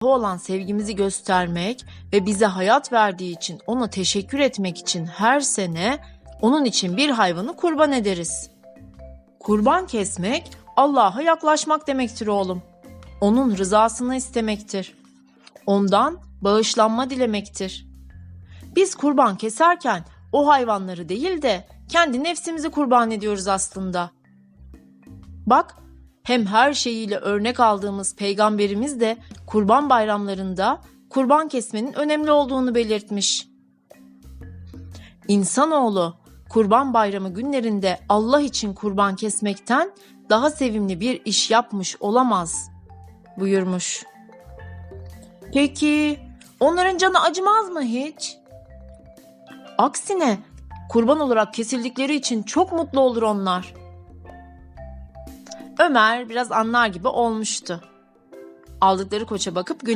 olan sevgimizi göstermek ve bize hayat verdiği için ona teşekkür etmek için her sene onun için bir hayvanı kurban ederiz. Kurban kesmek Allah'a yaklaşmak demektir oğlum. Onun rızasını istemektir. Ondan bağışlanma dilemektir. Biz kurban keserken o hayvanları değil de kendi nefsimizi kurban ediyoruz aslında. Bak, hem her şeyiyle örnek aldığımız peygamberimiz de kurban bayramlarında kurban kesmenin önemli olduğunu belirtmiş. İnsanoğlu kurban bayramı günlerinde Allah için kurban kesmekten daha sevimli bir iş yapmış olamaz buyurmuş. Peki onların canı acımaz mı hiç? Aksine kurban olarak kesildikleri için çok mutlu olur onlar. Ömer biraz anlar gibi olmuştu. Aldıkları koça bakıp